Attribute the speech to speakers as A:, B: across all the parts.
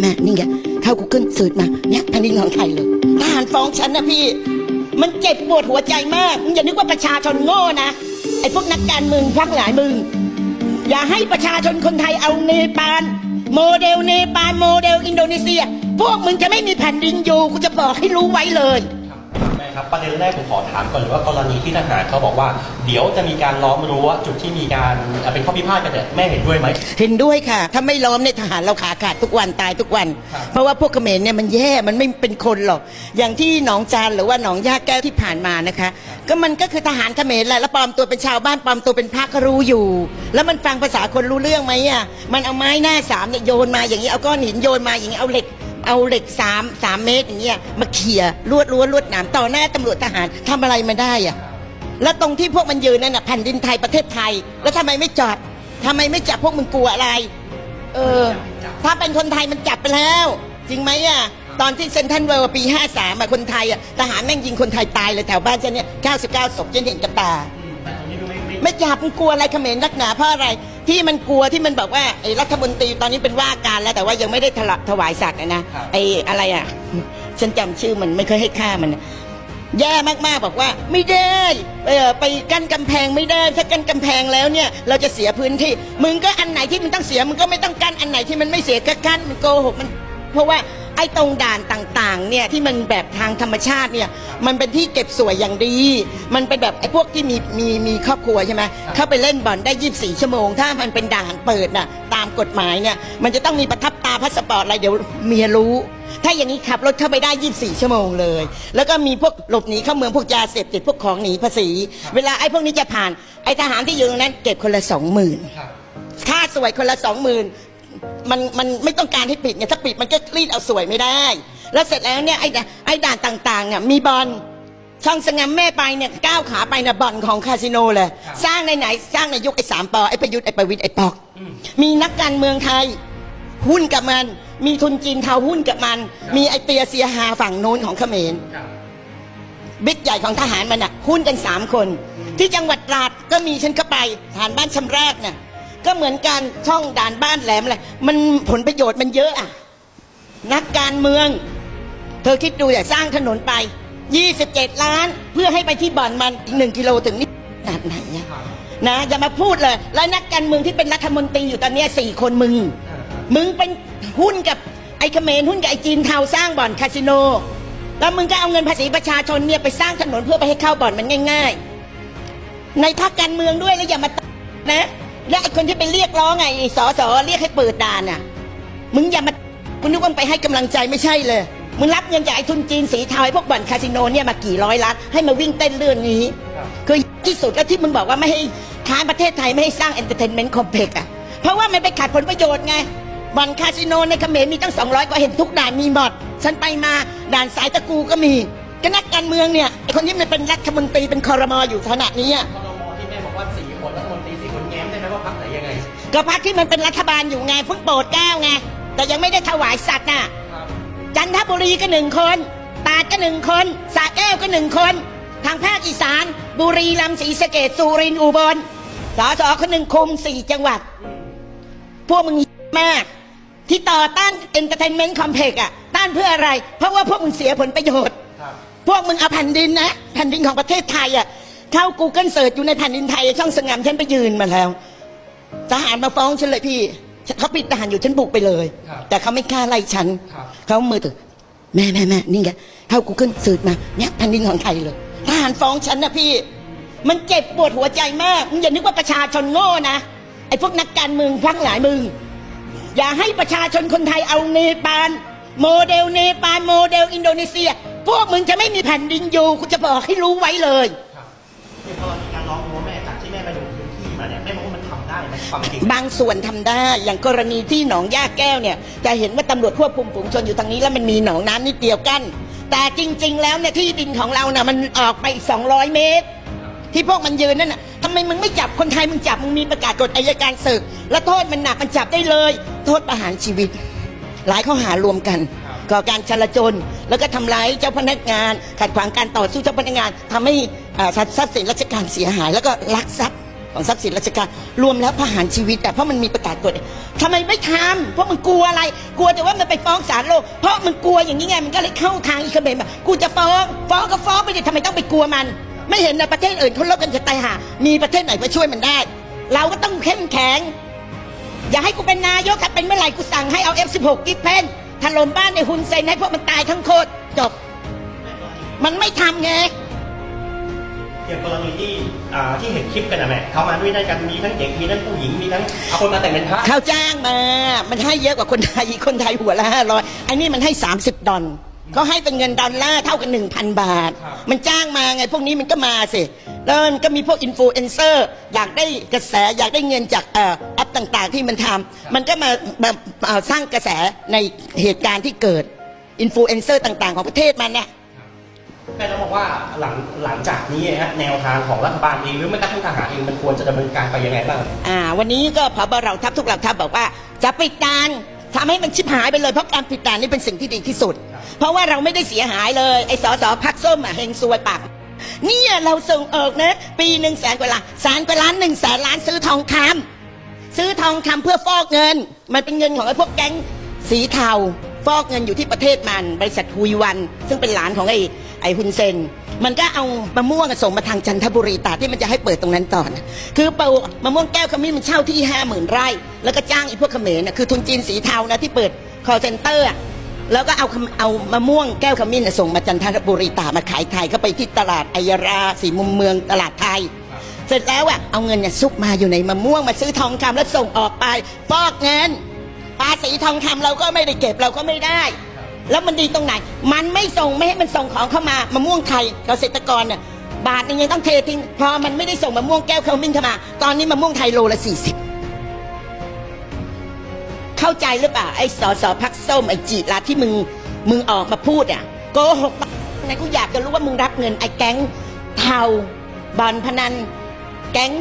A: แม่นี่ไงเข้า Google สืบมาเนี่ยแผ่นดินของไทยเลยทหารฟ้องฉันนะพี่ มันเจ็บปวดหัวใจมากมึงอย่านึกว่าประชาชนโง่นะไอ้พวกนักการเมืองพักหลายมึง อย่าให้ประชาชนคนไทยเอาเนปาลโมเดลเนปาลโมเดลอินโดนีเซีย พวกมึงจะไม่มีแผ่นดินอยู่กูจะบอกให้รู้ไว้เลย
B: ครับประเด็นแรกผมขอถามก่อนเลยว่ากรณีที่ทหารเขาบอกว่า เดี๋ยวจะมีการล้อมรั้วจุดที่มีการเอ่อเป็นข้อพิพาทกันเนี่ยแม่เห็นด้วยไหม
A: เห็นด้วยค่ะ ถ้าไม่ล้อมในยทหารเราขาขาดทุกวันตายทุกวัน
B: ครับ
A: เพราะว่าพวกเขมรเนี่ยมันแย่มันไม่เป็นคนหรอก อย่างที่หนองจานหรือว่าหนองย่าแก้วที่ผ่านมานะคะ ก็มันก็คือทหารเขมรแหละแล้วปลอมตัวเป็นชาวบ้านปลอมตัวเป็นพระก็รู้อยู่ แล้วมันฟังภาษาคนรู้เรื่องไหมอะมันเอาไม้หน้าสามเนี่ยโยนมาอย่างนี้เอาก้อนหินโยนมาอย่างนี้เอาเหล็ก เอาเหล็กสามสามเมตรอย่างเงี้ยมาเขี่ยลวดลวดลวดหนามต่อหน้าตำรวจทหารทำอะไรมาได้อะแล้วตรงที่พวกมันยืนนั่นน่ะแผ่นดินไทยประเทศไทย แล้วทำไมไม่จอดทำไมไม่จับพวกมึงกลัวอะไร เออ ถ้าเป็นคนไทยมันจับไปแล้ว จริงไหมอะตอนที่เซนทรัลเวิลด์ปี 53อะคนไทยอะทหารแม่งยิงคนไทยตายเลยแถวบ้านฉันเนี่ย99ศพฉันเห็นกับตา
B: แต่ตรงนี้ก็ไม่ไม่
A: ไม่จับมันกลัวอะไรเขมรนักหนาเพราะอะไร ที่มันกลัวที่มันบอกว่าไอ้รัฐมนตรีตอนนี้เป็นว่าการแล้วแต่ว่ายังไม่ได้ถละถวายสัตว์นะนะไอ้อะไรอะ ฉันจำชื่อมันไม่เคยให้ค่ามันน่ะแย่มากๆบอกว่า ไม่ได้เออไปกั้นกำแพงไม่ได้ถ้ากั้นกำแพงแล้วเนี่ย เราจะเสียพื้นที่ มึงก็อันไหนที่มันต้องเสียมึงก็ไม่ต้องกั้นอันไหนที่มันไม่เสียก็กั้นมันโกหกมัน เพราะว่า ไอ้ตรงด่านต่างๆเนี่ยที่มันแบบทางธรรมชาติเนี่ยมันเป็นที่เก็บสวยอย่างดี มันเป็นแบบไอ้พวกที่มีมีมีครอบครัวใช่ไหมเข้าไปเล่นบอลได้ 24 ชั่วโมง ถ้ามันเป็นด่านเปิดน่ะตามกฎหมายเนี่ยมันจะต้องมีประทับตาพาสปอร์ตอะไรเดี๋ยวเมียรู้ ถ้าอย่างนี้ขับรถเข้าไปได้ 24 ชั่วโมงเลย แล้วก็มีพวกหลบหนีเข้าเมืองพวกยาเสพติดพวกของหนีภาษี เวลาไอ้พวกนี้จะผ่านไอ้ทหารที่อยู่ตรงนั้นเก็บคนละสองหมื่น
B: ครับ
A: ค่าสวยคนละสองหมื่น มันมันไม่ต้องการให้ปิดไงถ้าปิดมันก็รีดเอาสวยไม่ได้ แล้วเสร็จแล้วเนี่ยไอ้ด่าไอ้ด่านต่างๆเนี่ยมีบอลช่องสงามแม่ไปเนี่ยก้าวขาไปนะบอลของคาสิโนเลย สร้างในไหนสร้างในยุคไอ้สามปอไอ้ประยุทธ์ไอ้ประวิตยไอ้ปอก มีนักการเมืองไทย หุ้นกับมัน มีทุนจีนเทาหุ้นกับมัน มีไอเตียเซียฮาฝั่งโน้นของเขมร
B: ครับ
A: บิ๊กใหญ่ของทหารมันอะหุ้นกันสามคน ที่จังหวัดตราดก็มีฉันก็ไปฐานบ้านชำแรกน่ะ ก็เหมือนกันช่องด่านบ้านแหลมอะไรมันผลประโยชน์มันเยอะอะนักการเมือง เธอคิดดูอย่าสร้างถนนไป 27 ล้านเพื่อให้ไปที่บ่อนมันอีกหนึ่งกิโลถึงนี่ขนาดไหนอะนะอย่ามาพูดเลย แล้วนักการเมืองที่เป็นรัฐมนตรีอยู่ตอนเนี้ยสี่คนมึง มึงเป็นหุ้นกับไอ้เขมรหุ้นกับไอ้จีนเทาสร้างบ่อนคาสิโน แล้วมึงก็เอาเงินภาษีประชาชนเนี่ยไปสร้างถนนเพื่อไปให้เข้าบ่อนมันง่าย ๆ ในพรรคการเมืองด้วยแล้วอย่ามาตนะ และไอ้คนที่ไปเรียกร้องไงไอ้สอสอเรียกให้เปิดด่านน่ะ มึงอย่ามาคุณนึกว่าไปให้กำลังใจไม่ใช่เลย มึงรับเงินจากไอ้ทุนจีนสีเทาไอ้พวกบ่อนคาสิโนเนี่ยมากี่ร้อยล้านให้มาวิ่งเต้นเรื่องนี้
B: ครับ
A: คือที่สุดแล้วที่มึงบอกว่าไม่ให้ค้านประเทศไทยไม่ให้สร้างเอนเตอร์เทนเมนต์คอมเพล็กซ์อะ เพราะว่ามันไปขัดผลประโยชน์ไงบ่อนคาสิโนในเขมรมีตั้ง 200 กว่าเห็นทุกด่านมีหมดฉันไปมาด่านสายตะกูก็มีก็นักการเมืองเนี่ยไอคนที่มันเป็นรัฐมนตรีเป็นคอรมออยู่ขณะนี้อะ
B: ก็พั
A: กที่มันเป็นรัฐบาลอยู่ไงเพิ่งโปรดเกล้าไงแต่ยังไม่ได้ถวายสัตว์น่ะจันทบุรีก็หนึ่งคนตราดก็หนึ่งคนสระแก้วก็หนึ่งคน ทางภาคอีสาน บุรีรัมย์ศรีสะเกดสุรินทร์อุบลสสคนหนึ่งคุมสี่จังหวัด พวกมึงมาก ที่ต่อต้านเอนเตอร์เทนเมนต์คอมเพล็กซ์อะต้านเพื่ออะไร เพราะว่าพวกมึงเสียผลประโยชน์ พวกมึงเอาแผ่นดินนะ แผ่นดินของประเทศไทยอะเข้า Google เสิร์ชอยู่ในแผ่นดินไทยช่องสงามฉันไปยืนมาแล้ว ทหารมาฟ้องฉันเลยพี่เขาปิดทหารอยู่ฉันบุกไปเลย
B: ครับ
A: แต่เขาไม่กล้าไล่ฉัน
B: ครับ
A: เขามือถือแม่แม่แม่นี่ไงเข้า Google สืบมาเนี่ยแผ่นดินของไทยเลยทหารฟ้องฉันนะพี่ มันเจ็บปวดหัวใจมากมึงอย่านึกว่าประชาชนโง่นะไอ้พวกนักการเมืองพักหลายมึง อย่าให้ประชาชนคนไทยเอาเนปาลโมเดลเนปาลโมเดลอินโดนีเซีย พวกมึงจะไม่มีแผ่นดินอยู่กูจะบอกให้รู้ไว้เลย
B: ความจริง
A: บางส่วนทำได้ อย่างกรณีที่หนองย่าแก้วเนี่ย จะเห็นว่าตำรวจควบคุมฝูงชนอยู่ทางนี้ แล้วมันมีหนองน้ำนิดเดียวกันแต่จริง ๆ แล้วเนี่ยที่ดินของเราน่ะมันออกไปอีก200 เมตร ที่พวกมันยืนนั่นน่ะทำไมมึงไม่จับคนไทยมึงจับมึงมีประกาศกฎอายการศึก แล้วโทษมันหนักมันจับได้เลย โทษประหารชีวิต หลายข้อหารวมกันก่อการจลาจลแล้วก็ทำร้ายเจ้าพนักงาน ขัดขวางการต่อสู้เจ้าพนักงานทำให้อ่าทรัพย์สินราชการเสียหาย แล้วก็ลักทรัพย์ ของทรัพย์สินราชการรวมแล้วประหารชีวิตแต่เพราะมันมีประกาศกฎทำไมไม่ทำเพราะมันกลัวอะไร กลัวแต่ว่ามันไปฟ้องศาลโลก เพราะมันกลัวอย่างนี้ไงมันก็เลยเข้าทางอีกเขมรแบบกูจะฟ้องฟ้องก็ฟ้องไปดิทำไมต้องไปกลัวมัน ไม่เห็นในประเทศอื่นเขาลบกันจะตายห่ามีประเทศไหนมาช่วยมันได้ เราก็ต้องเข้มแข็ง อย่าให้กูเป็นนายกถ้าเป็นเมื่อไหร่กูสั่งให้เอา F16 กิ๊กเพนถล่มบ้านในฮุนเซนให้พวกมันตายทั้งโคตรจบ มันไม่ทำไง
B: อย่างกรณีที่อ่าที่เห็นคลิปกันนะแม่เขามาด้วยกันมีทั้งเด็กมีทั้งผู้หญิงมีทั้งเอาคนมาแต่งเป็นพระ
A: เขาจ้างมา มันให้เยอะกว่าคนไทย คนไทยหัวละห้าร้อยไอ้นี่มันให้ 30 ดอลเขาให้เป็นเงินดอลลาร์เท่ากัน1,000 บาท มันจ้างมาไงพวกนี้มันก็มาสิ แล้วมันก็มีพวกอินฟลูเอนเซอร์อยากได้กระแสอยากได้เงินจากเอ่อแอปต่างๆ ที่มันทำมันก็มามามาสร้างกระแสในเหตุการณ์ที่เกิดอินฟลูเอนเซอร์ต่างๆ ของประเทศมันน่ะ
B: แม่ต้องบอกว่าหลังหลังจากนี้ฮะแนวทางของรัฐบาลเองหรือแม้กระทั่งทหารเองมันควรจะดำเนินการไปยังไงบ้าง
A: อ่า วันนี้ก็พบเราทัพทุกเหล่าทัพบอกว่าจะปิดด่านทำให้มันชิบหายไปเลยเพราะการปิดด่านนี่เป็นสิ่งที่ดีที่สุด เพราะว่าเราไม่ได้เสียหายเลยไอ้สอสอพักส้มอะเฮงซวยปากเนี่ยเราส่งออกนะ ปีหนึ่งแสนกว่าล้านแสนกว่าล้านหนึ่งแสนล้านซื้อทองคำซื้อทองคำเพื่อฟอกเงิน มันเป็นเงินของไอ้พวกแก๊งสีเทาฟอกเงินอยู่ที่ประเทศมัน บริษัทฮุยวัน ซึ่งเป็นหลานของไอ้ ไอ้ฮุนเซน มันก็เอามะม่วงส่งมาทางจันทบุรีตาที่มันจะให้เปิดตรงนั้นต่อนะคือเปามะม่วงแก้วขมิ้นมันเช่าที่ห้าหมื่นไร่ แล้วก็จ้างไอ้พวกเขมรนะคือทุนจีนสีเทานะที่เปิดคอเซ็นเตอร์แล้วก็เอาเอามะม่วงแก้วขมิ้นส่งมาจันทบุรีตามาขายไทยเข้าไปที่ตลาดไอยราสีมุมเมืองตลาดไทย เสร็จแล้วอะเอาเงินเนี่ยซุกมาอยู่ในมะม่วงมาซื้อทองคำแล้วส่งออกไปฟอกเงินภาษีทองคำเราก็ไม่ได้เก็บเราก็ไม่ได้ แล้วมันดีตรงไหน มันไม่ส่งไม่ให้มันส่งของเข้ามามะม่วงไทยเกษตรกรเนี่ยบาทหนึงยังต้องเททิ้งพอมันไม่ได้ส่งมะม่วงแก้วเขมิ้นเข้ามา ตอนนี้มะม่วงไทยโลละสี่สิบเข้าใจหรือเปล่าไอ้สอสอพักส้มไอ้จีราที่มึงมึงออกมาพูดอะโกหกปะไหนกูอยากจะรู้ว่ามึงรับเงินไอ้แก๊งเทาบอลพนันแก๊ง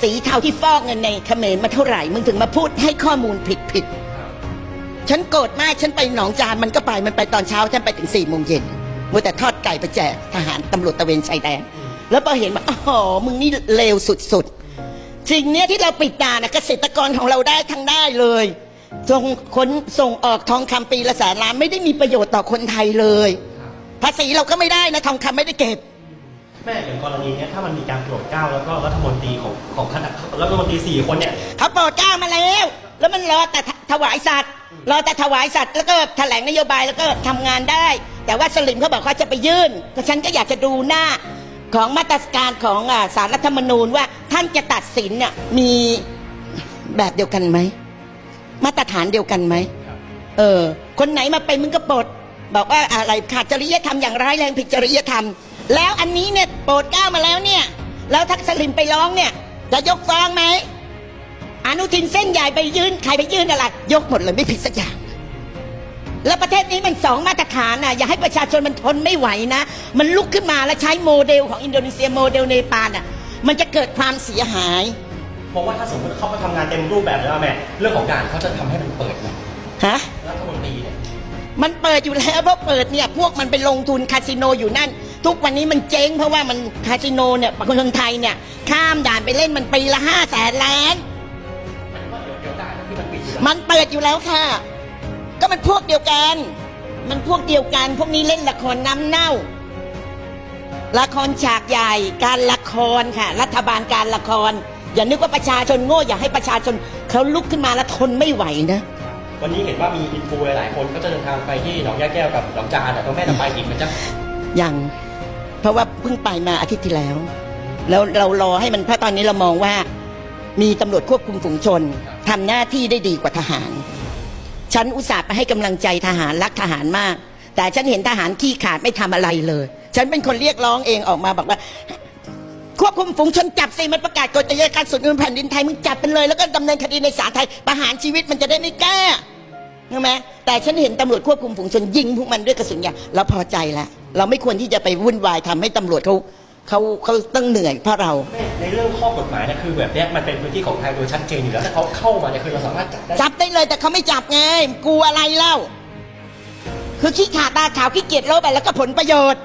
A: สีเทาที่ฟอกเงินในเขมรมาเท่าไหร่ มึงถึงมาพูดให้ข้อมูลผิดผิด ฉันโกรธมากฉันไปหนองจานมันก็ไปมันไปตอนเช้าฉันไปถึงสี่โมงเย็นมัวแต่ทอดไก่ไปแจกทหารตำรวจตระเวนชายแดนแล้วพอเห็นว่าอ๋อมึงนี่เลวสุดๆสิ่งเนี้ยที่เราปิดด่านนะเกษตรกรของเราได้ทั้งได้เลยส่งคนส่งออกทองคำปีละแสนล้านไม่ได้มีประโยชน์ต่อคนไทยเลย ภาษีเราก็ไม่ได้นะทองคำไม่ได้เก็บ
B: แม่อย่างกรณีเนี้ยถ้ามันมีการโปรดเกล้าแล้วก็รัฐมนตรีของของคณะรัฐมนตรีสี่คนเนี่ย
A: เขาโปรดเกล้ามาแล้ว แล้วมันรอแต่ถวายสัตว์ รอแต่ถวายสัตว์แล้วก็แถลงนโยบายแล้วก็ทำงานได้ แต่ว่าสลิมเขาบอกเขาจะไปยื่นก็ฉันก็อยากจะดูหน้าของมาตรการของสารรัฐธรรมนูญว่าท่านจะตัดสินเนี่ยมีแบบเดียวกันไหมมาตรฐานเดียวกันไหมเออ คนไหนมาเป็นมึงก็ปลดบอกว่าอะไรขาดจริยธรรมอย่างร้ายแรงผิดจริยธรรม แล้วอันนี้เนี่ยโปรดเก้ามาแล้วเนี่ย แล้วทักสลิมไปร้องเนี่ย จะยกฟ้องไหม อนุทินเส้นใหญ่ไปยื่นใครไปยื่นอะไร ยกหมดเลยไม่ผิดสักอย่าง แล้วประเทศนี้มันสองมาตรฐานนะอย่าให้ประชาชนมันทนไม่ไหวนะ มันลุกขึ้นมาแล้วใช้โมเดลของอินโดนีเซียโมเดลเนปาลอะ มันจะเกิดความเสียหาย
B: มองว่าถ้าสมมติเขามาทำงานเต็มรูปแบบแล้วแม่ เรื่องของการเขาจะทำให้มันเปิดไหม
A: ฮะ
B: รัฐมนตรีเนี่ย
A: มันเปิดอยู่แล้วเพราะเปิดเนี่ยพวกมันไปลงทุนคาสิโนอยู่นั่น ทุกวันนี้มันเจ๊งเพราะว่ามันคาสิโนเนี่ยคนไทยเนี่ยข้ามด่านไปเล่นมันปีละห้าแสนล้าน
B: มัน มันปิดอยู่แล้ว
A: มันเปิดอยู่แล้วค่ะ ก็มันพวกเดียวกัน มันพวกเดียวกัน พวกนี้เล่นละครน้ำเน่า ละครฉากใหญ่ การละครค่ะ รัฐบาลการละคร อย่านึกว่าประชาชนโง่อย่าให้ประชาชนเขาลุกขึ้นมาแล้วทนไม่ไหวนะ
B: วันนี้เห็นว่ามีอินฟูหลายๆคนก็จะเดินทางไปที่หนองยาแก้วกับหนองจานแต่ต้องแม่จะไปอีกมันจะ
A: ยังเพราะว่าเพิ่งไปมาอาทิตย์ที่แล้ว แล้วเรารอให้มันเพราะตอนนี้เรามองว่า มีตำรวจควบคุมฝูงชน ทำหน้าที่ได้ดีกว่าทหาร ฉันอุตส่าห์ไปให้กำลังใจทหารรักทหารมาก แต่ฉันเห็นทหารขี้ขาดไม่ทำอะไรเลย ฉันเป็นคนเรียกร้องเองออกมาบอกว่า ควบคุมฝูงชนจับสิมันประกาศกฎอัยการสุดเงินแผ่นดินไทยมึงจับเป็นเลย แล้วก็ดำเนินคดีในศาลไทยประหารชีวิตมันจะได้ไม่แก้ใช่ไหมแต่ฉันเห็นตำรวจควบคุมฝูงชนยิงพวกมันด้วยกระสุนยางเราพอใจแล้วเราไม่ควรที่จะไปวุ่นวายทำให้ตำรวจเขาเขาเขาต้องเหนื่อยเพราะเรา
B: ในเรื่องข้อกฎหมายนี่คือแบบเนี้ยมันเป็นพื้นที่ของไทยโดยชัดเจนอยู่แล้วถ้าเขาเข้ามาเนี่ยคือเราสามารถจับได้
A: จับได้เลยแต่เขาไม่จับไงกลัวอะไรเล่า คือขี้ขาดตาขาวขี้เกียจโลภไปแล้วก็ผลประโยชน์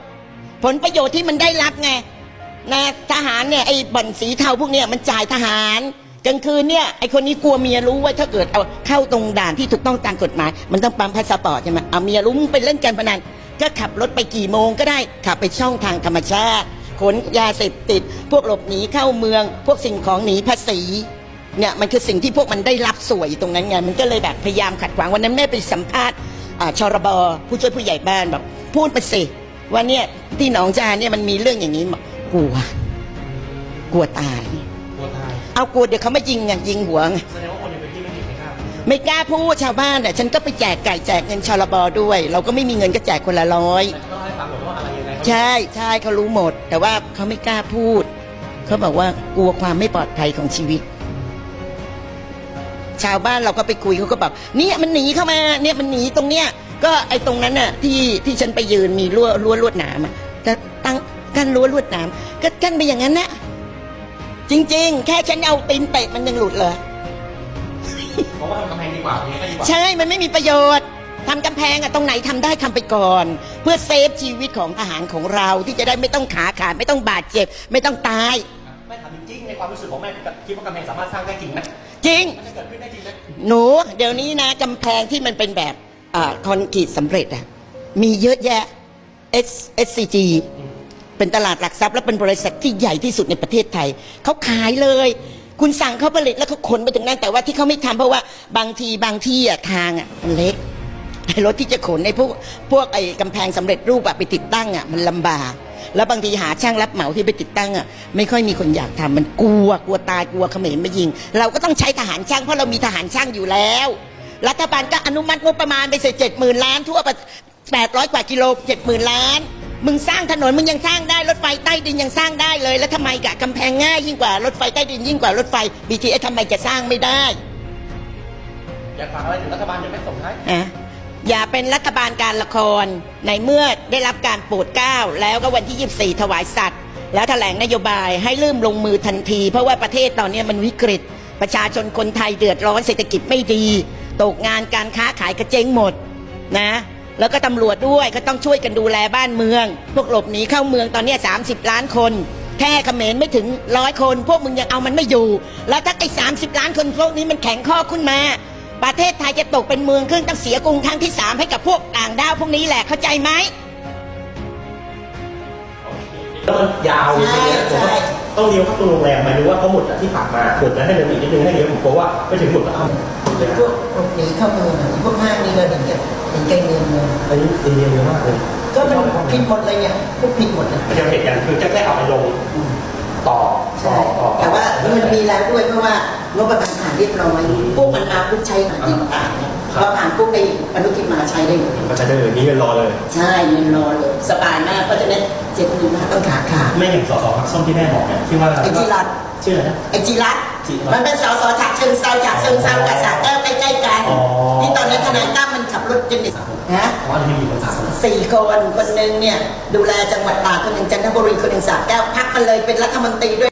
A: ผลประโยชน์ที่มันได้รับไงนะทหารเนี่ยไอ้บ่อนสีเทาพวกเนี้ยมันจ่ายทหารกลางคืนเนี่ยไอ้คนนี้กลัวเมียรู้ว่าถ้าเกิดเอาเข้าตรงด่านที่ถูกต้องตามกฎหมาย มันต้องปั๊มพาสปอร์ตใช่ไหมเอาเมียรู้มึงไปเล่นการพนันก็ขับรถไปกี่โมงก็ได้ขับไปช่องทางธรรมชาติ ขนยาเสพติด พวกหลบหนีเข้าเมือง พวกสิ่งของหนีภาษีเนี่ยมันคือสิ่งที่พวกมันได้รับสวยตรงนั้นไงมันก็เลยแบบพยายามขัดขวางวันนั้นแม่ไปสัมภาษณ์อ่าชรบผู้ช่วยผู้ใหญ่บ้านบอกพูดไปสิว่าเนี่ยที่หนองจานเนี่ยมันมีเรื่องอย่างนี้บอกกลัว กลัวตาย
B: ตัวตาย
A: เอากลัวเดี๋ยวเขามายิงไงยิงหัวไง
B: แสดงว่าคนในพื้นที่ไม่มีใครกล้า
A: ไม่กล้าพูดชาวบ้านเนี่ยฉันก็ไปแจกไก่แจกเงินชลบด้วย เราก็ไม่มีเงินก็แจกคนละร้อย
B: ใช่
A: ใช่เขารู้หมด แต่ว่าเขาไม่กล้าพูด เขาบอกว่ากลัวความไม่ปลอดภัยของชีวิต ชาวบ้านเราก็ไปคุยเขาก็บอกเนี่ยมันหนีเข้ามา เนี่ยมันหนีตรงเนี้ย ก็ไอ้ตรงนั้นน่ะ ที่ที่ฉันไปยืนมีรั้วรั้วลวดหนามอะจะตั้งกั้นรั้วลวดหนามก็กั้นไปอย่างนั้นนะจริง ๆ แค่ฉันเอาตีนเตะมันยังหลุดเลย
B: เพราะว่าทำกำแพงดีกว่าอย่างนี้ก็ดีกว่า
A: ใช่ มันไม่มีประโยชน์ ทำกำแพงอะตรงไหนทำได้ทำไปก่อน เพื่อเซฟชีวิตของทหารของเราที่จะได้ไม่ต้องขาขาดไม่ต้องบาดเจ็บ ไม่ต้องตาย
B: แม่ถามจริงๆในความรู้สึกของแม่คิดว่ากำแพงสามารถสร้างได้จริงไหม
A: จริง
B: มันจะเกิดขึ้นได้จริงไหม
A: หนูเดี๋ยวนี้นะกำแพงที่มันเป็นแบบอ่าคอนกรีตสำเร็จอะมีเยอะแยะ S SCG เป็นตลาดหลักทรัพย์และเป็นบริษัทที่ใหญ่ที่สุดในประเทศไทย เขาขายเลย คุณสั่งเขาผลิตแล้วเขาขนไปถึงนั่นแต่ว่าที่เขาไม่ทำเพราะว่าบางทีบางที่อะทางอะมันเล็กไอ้ รถที่จะขนในพวกพวกไอ้กำแพงสำเร็จรูปอะไปติดตั้งอะมันลำบาก แล้วบางทีหาช่างรับเหมาที่ไปติดตั้งอะไม่ค่อยมีคนอยากทำมันกลัวกลัวตายกลัวเขมรมายิง เราก็ต้องใช้ทหารช่างเพราะเรามีทหารช่างอยู่แล้ว รัฐบาลก็อนุมัติงบประมาณไปเสร็จเจ็ดหมื่นล้านทั่วแปดร้อยกว่ากิโลเจ็ดหมื่นล้านมึงสร้างถนนมึงยังสร้างได้รถไฟใต้ดินยังสร้างได้เลย แล้วทำไมกะกำแพงง่ายยิ่งกว่ารถไฟใต้ดินยิ่งกว่ารถไฟ BTS ทำไมจะสร้างไม่ได้
B: อยากฝากอะไรถึงรัฐบาลจะไม่ส่งท้าย
A: อย่าเป็นรัฐบาลการละคร ในเมื่อได้รับการโปรดเกล้าแล้วก็วันที่ 24 ถวายสัตว์ แล้วแถลงนโยบายให้เริ่มลงมือทันที เพราะว่าประเทศตอนนี้มันวิกฤต ประชาชนคนไทยเดือดร้อนเศรษฐกิจไม่ดี ตกงานการค้าขายกระเจงหมดนะ แล้วก็ตำรวจด้วยก็ต้องช่วยกันดูแลบ้านเมือง พวกหลบหนีเข้าเมืองตอนนี้ 30 ล้านคนแค่เขมรไม่ถึงร้อยคน พวกมึงยังเอามันไม่อยู่ แล้วถ้าไอ้30ล้านคนพวกนี้มันแข็งข้อขึ้นมา ประเทศไทยจะตกเป็นเมืองขึ้นต้องเสียกรุงครั้งที่สามให้กับพวกต่างด้าวพวกนี้แหละเข้าใจไหม
B: แล้วมันยาวอย่างเงี้ยผมว่าต้องเลี้ยวเข้าตัวโรงแรมหมายถึงว่าเขาหมดที่ผ่านมาหมดแล้วให้เดินอีกนิดนึงให้เลี้ยวผมกลัวว่าไปถึงหมดแล้วเอา
A: เป็นพวกหลบหนีเข้าเมืองอะพวกห้างนี่เราเห็นกันเห็นกันเงินเลย
B: อันนี้เรียนเยอะมากเลย
A: ก็มันผิดหมดเลยเนี่ยพวกผิดหมดเลย
B: มันยังเห็นอย่างคือจะแค่เอาไปลงต่อต่อต่อ
A: แต่ว่ามันมีแล้วด้วยเพราะว่างบประมาณผ่านเรียบร้อยพวกมันมาปุ๊บใช้หาที่ต่างเนี่ยพอผ่านปุ๊บไปอนุทินมาใช้ได้เลย
B: ก็จะเดินนี้เงินรอเลย
A: ใช่เงินรอเลยสบายมากเพราะฉะนั้นเจ็ดหมื่นต้องขาขาด
B: ไม่อย่างสสพักส้มที่แม่บอกเนี่ยที่ว่า
A: ไอ้จิรัตน์
B: ชื่ออะไรนะ
A: ไอ้จิรัตน์
B: จิรัตน์
A: มันเป็นสสฉะเชิงเซาฉะเชิงเซากับสระแก้วใกล้ๆกัน
B: อ๋อ
A: ที่ตอนนั้นทนายตั้มมันขับรถจนนะ
B: เพราะว่าที่มีคนสามคน
A: สี่คนคนหนึ่งเนี่ยดูแลจังหวัดตากคนหนึ่งจันทบุรีคนหนึ่งสระแก้วพักมันเลยเป็นรัฐมนตรีด้วย